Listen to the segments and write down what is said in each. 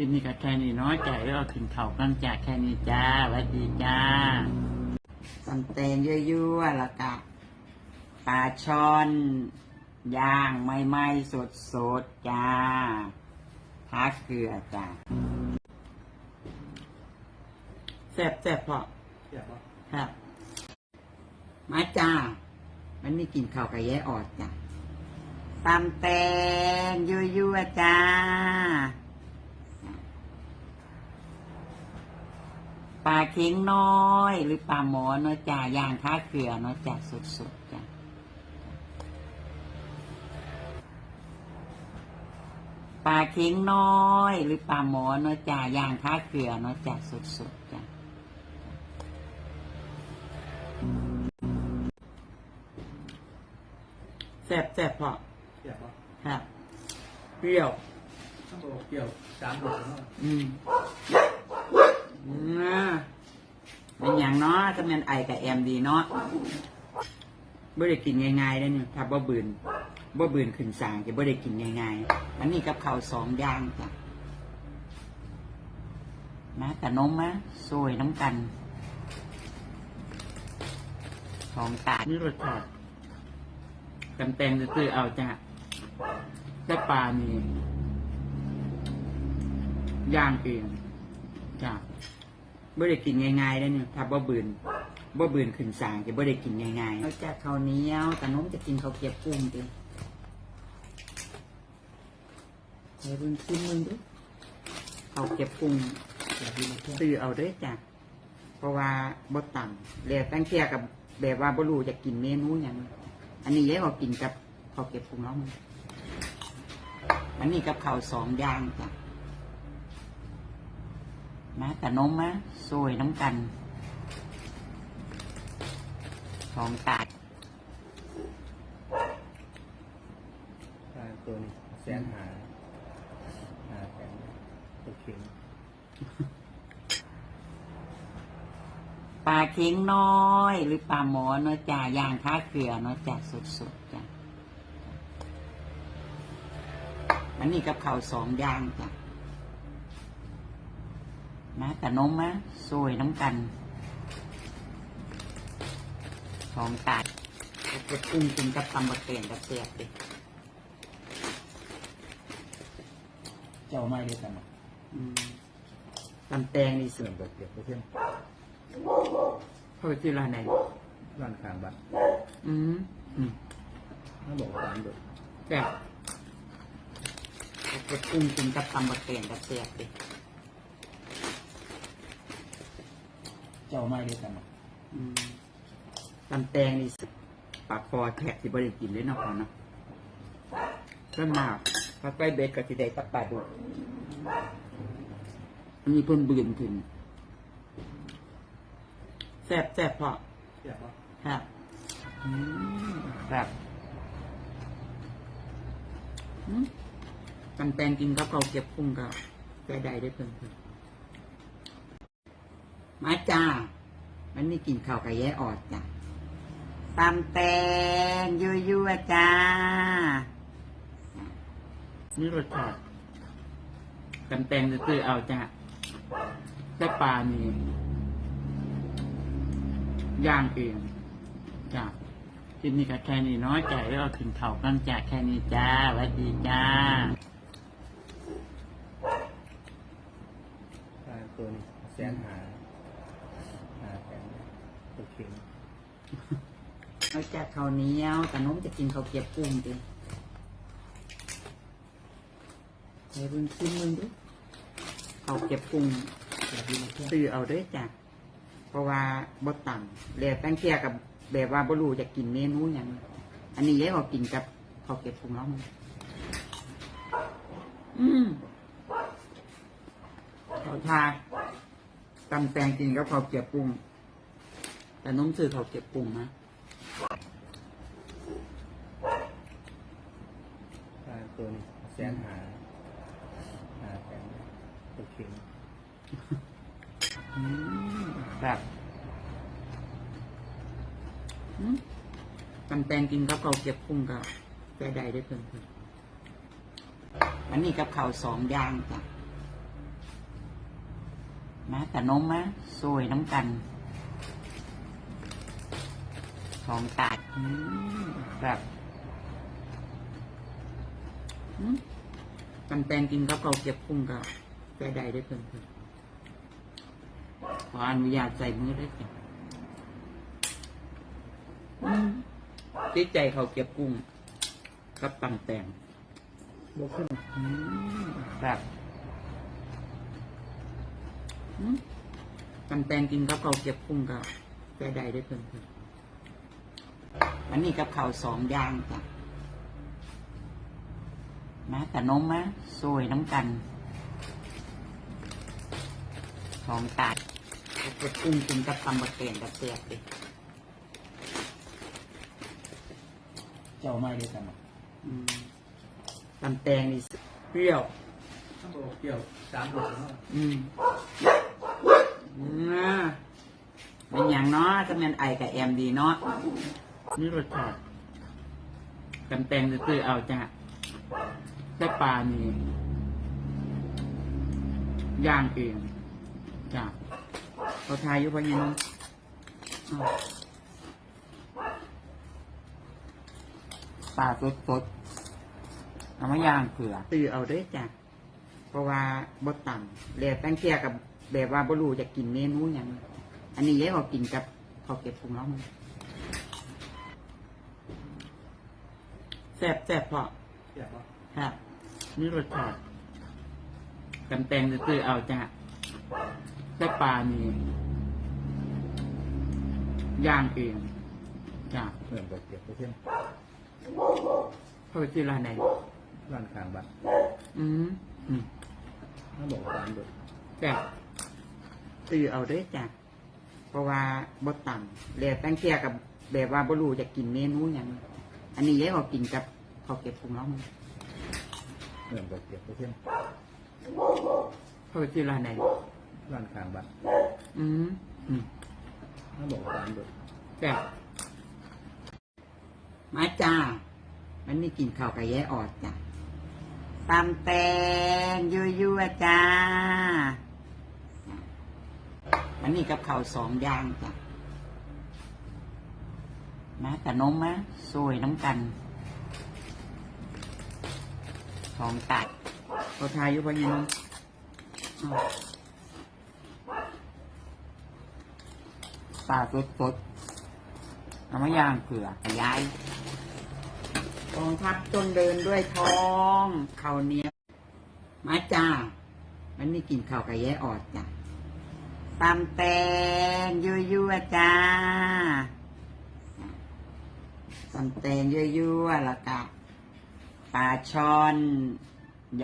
ลิปนี้ก็แค่นี้น้อยใจแล้วเอาถึงเข่ากันจากแค่นี้จ้าสวัสดีจ้าสันเตนยั่วๆแล้วก็ปลาช่อนย่างไม่ไหมสดสดๆจ้าทาเกลือจ้าแซ่บแซ่บพอครับ มาจ้า มันมีกลิ่นข้าวกับแย่ออดจ้ะตำแตงยั่วๆจ้า ปลาเค็งน้อย หรือปลาหมอเนาะจ้าย่างท่าเกลือเนาะจ้าสดๆจ้าปลาเค็งน้อย หรือปลาหมอเนาะจ้าย่างท่าเกลือเนาะจ้าสดๆจ้าแซ่บแซ่บพออยากว่าครับเปรี้ยว ต้องบอกเกี่ยวสามบทเนาะอืม อืมเป็นอย่างเนาะถ้ามันไอกับแอมดีเนาะบ่ได้กินง่ายๆเลยเนี่ยถ้าบ่บืนบ่บืนขึ้นสางจะบ่ได้กินง่ายๆอันนี้กับข้าวสองอย่างจ้ะมาแต่นมมะซวยน้ำกันสองตานี่รสชาติกำแตงตื้อเอาจ้ะแต่ปลานี่ย่างเอง บ่ได้กินง่ายๆเลยเนี่ยถ้าบ่บืนบ่บืนขึ้นสางจะบ่ได้กินง่ายๆนอกจากข้าวเหนียวแต่น้มจะกินข้าวเกรียบกุ้งดิเดี๋ยวเบิ่งชิมมึงดูข้าวเกรียบกุ้งซื้อเอาเด้อจ้ะเพราะว่าบ่ต่ำแล้วตั้งเที่กับแบบว่าบ่รู้จะกินเมนูหยังอันนี้ยายเขากินกับข้าวเกรียบกุ้งแล้วมึงอันนี้กับข้าวสองอย่างจ้ะ มาแต่นมมะซวยน้ำกันสองตาดปลาตัวนี้แสนหาหาแสนตัวเข็งปลาเค็งน้อยหรือปลาหมอเนาะจ้าย่างท่าเกลือเนาะจ้าสดๆจ้ะอันนี้กับข้าวสองอย่างจ้ะ มาแต่นมมะซวยน้ำกันสองตาดเก็บกุ้งกินกับตำบะเตียนกับเสียบดิเจ้าไม่ได้กันหรอกอืมตำแตงนี่เสื่เสื่ออมมแบบเกี่ยวกับเที่ยงเขาไปที่ร้านไหนร้านขางบัตรอืมอืมถ้าบอกว่าสามบทแบบเก็บกุ้งกินกับตำบะเตียนกับเสียบดิ เจ้าไม่ได้กันหรอกอืมตำแตงนี่สิปากคอแทกที่บริกินด้วยเนาะพอเนาะก็มากถ้าใกล้เบ็ดก็สิได้ตับปลาดุกอันนี้เพิ่นบืนขึ้นแซ่บแซ่บพออยากว่าครับอืมครับอืมตำแตงกินกับข้าวเก็บกุ้งก็ใจได้ได้เพิ่นเพิ่น มาจ้า มันมีกลิ่นข้าวกับแย่ออดจ้ะตำแตงยั่วๆจ้า นี่รสชาติตำแตงตื้อเอาจ้ะแต่ปลานี่ย่างเองจ้ะคลิปนี้ก็แค่นี้น้อยใจแล้วเอาถึงเข่ากันจากแค่นี้จ้าสวัสดีจ้าตัวนี้แสนหา เข็งนอกจากข้าวเหนียวแต่น้มจะกินข้าวเกรียบกุ้งดิเดี๋ยวเบิ่งชิมมึงดูข้าวเกรียบกุ้งอยากกินมซื้อเอาด้อจ้ะเพราะว่าบ่ต่ำแล้วตั้งเที่ยกับแบบว่าบรูจะกินเมนูหยังอันนี้ยายเขากินกับข้าวเกรียบกุ้งแล้วมันอืมข้าวทาตำแตงกินกับข้าวเกรียบกุ้ง แต่น้มซื้อข้าวเกรียบกุ้งนะปลาตัวนี้แสนหาหาแสนตัวเข็งอืมแบบอืมตำแตงกินกับข้าวเกรียบกุ้งก็ใจได้ได้เพิ่มๆอันนี้กับข้าวสองอย่างจ้ะมาแต่นมมะสวยน้ำกัน ของตัดอืมแบบอืมกันแตงกินกับเขาวเก็บพุงก็ใจใดได้เพิ่นเพิ่นขออนุญาตใส่มือได้จ้ะอืมติดใจเขาวเก็บกุ้งกับตำแตงบขึ้นอืมแบบอืมกันแตงกินกับเขาวเก็บพุงก็ใจใดได้เพิ่นเพิ่น อันนี้กับข้าวสองอย่างจ้ะมาแต่นมมะสวยน้ำกันของตัดเก็บกุ้งกินกับตำบะเกงกับเสียบดิเจ้าไม่ได้กันอืมตำแตงนี่เปรี้ยวข้างบนเกี่ยวสามบทเนาะอืมอืมเป็นอย่างเนาะจะเป็นไอกับแอมดีเนาะ นี่รสชาติตำแตงซื้อเอาจ้ะแต่ปลานี่ย่างเองจ้ะเขาทายอยู่พะยังปลาสดๆเอามาย่างเกลือตื้อเอาด้วยจ้ะเพราะว่าบดต่ำแล้วตั้งเทียกับแบบว่าบรูจะกินเมนูอย่างอันนี้เย้เขากินกับเขาวเก็บพุงแล้วมัน แซ่บแซ่บเพราะเกี่ยวว่าครับนี่รสชาติกำแตงซื้อๆเอาจ้ะแต่ปลานี่ย่างเองจ้ะเหมือนกับเกี่ยวกับเที่ยงเขาไปซื้อร้านไหนร้านกลางบัตรอืมอืมข้างบอกสามบทแบบซื้อเอาเด้วยจ้ะเพราะว่าบดต่ำแล้วตั้งเทียกับแบบว่าบรูจะกินเมนูอย่าง อันนี้เย้เขากินกับเขาวเก็บพุงแล้วมันเหมือนกับเกี่ยวกับเที่ยงเขาไปซื้อร้านไหนร้านกลางบัตรอืมอืมข้างบอกสามบทแบบมาจ้ามันนี่กินข้าวกับแย่ออดจ้ะตำแตงยั่วๆจ้าอันนี้กับข้าวสองอย่างจ้ะ มาแต่นมมะสวยน้ำกันของตัดเขาทายอยู่พะยังอ้าวปลาสดๆเอามาย่างเกลือขยายกองทัพจนเดินด้วยท้องเข้าเนี้ยมาจ้า มันนี่กินเข้าวกับแย่ออดจ้ะตำแตงยั่วๆจ้า ตำแตงยั่วๆแล้วก็ปลาช่อน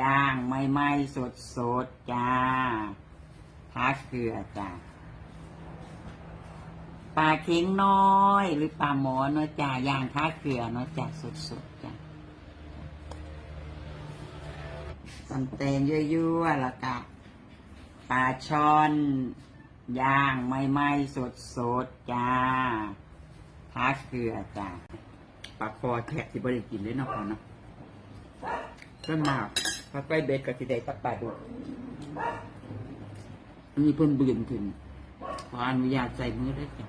ย่างไม่ไหม้สดสดๆจ้าทักเกลือจ้าปลาเค็งน้อยหรือปลาหมอเนาะจ้าย่างทักเกลือเนาะจ้าสดสดๆจ้าตำแตงยั่วๆแล้วก็ปลาช่อนย่างไม่ไหม้สดสดๆจ้าทักเกลือจ้า ปลาคอแทะที่บริกินเลยเนาะพอเนาะส่วนมากพักไปเบ็ดกับสิได้ตักปลาดุกมีเพิ่นบืนขึ้นขออนุญาตใส่มือได้จ้ะ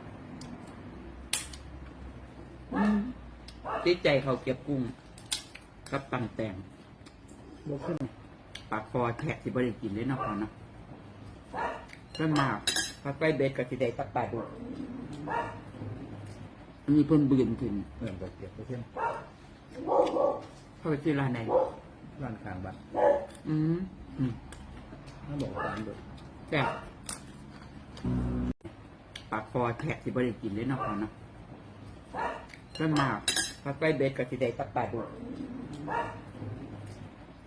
อืมติดใจเขาเก็บกุ้งกับตังแตงบขึ้นปลาคอแทะที่บริกินเลยเนาะพอเนาะส่วนมากพักไปเบ็ดกับสิได้ตักปลาดุก มีเพิ่นเบื่นขึ้นเหมือนกับเกี่ยวกับเที่ยงเขาไปซื้อร้านไหนร้านกลางบัตรอืมอืมข้างบอกสามบทแบบปากคอแทะที่บริกินเลยเนาะพอเนาะส่วนมากพักไปเบ็ดกับสิได้ตักปลาดุก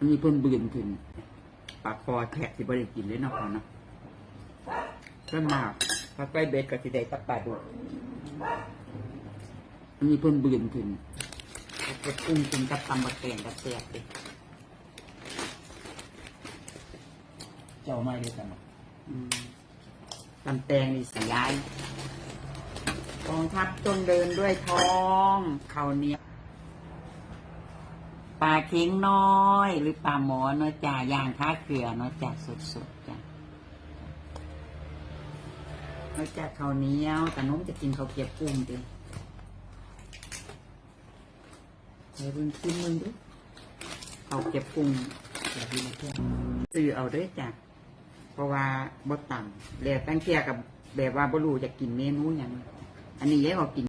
มีเพิ่นเบื่นขึ้นปากคอแทะที่บริกินเลยเนาะพอเนาะส่วนมากพักไปเบ็ดกับสิได้ตักปลาดุก มีเพิ่นเบื่นขึ้นเก็บกุ้งกินกับตำบะแกงกับแซ่บดิเจ้าไม่ได้กันอืมตำแตงนี่สยายกองทัพจนเดินด้วยท้องเขาเนียวปลาเค็งน้อย หรือปลาหมอเนาะจ้าย่างท้าเกลือเนาะจ้าสดๆจ้าเอาจากข้าเนียวแต่น้มจะกินเขาเกรียบกุ้งดิ เดี๋ยวมึงชิมมึงดิข้าเก็บปรุงแบบนี้มาเพื่อนซื้อเอาเด้วยจ้ะเพราะว่าบ่ต่ำแล้วตั้งเทียกับแบบว่าบ่รู้จะกินเมนูหยังอันนี้ยายก็กิน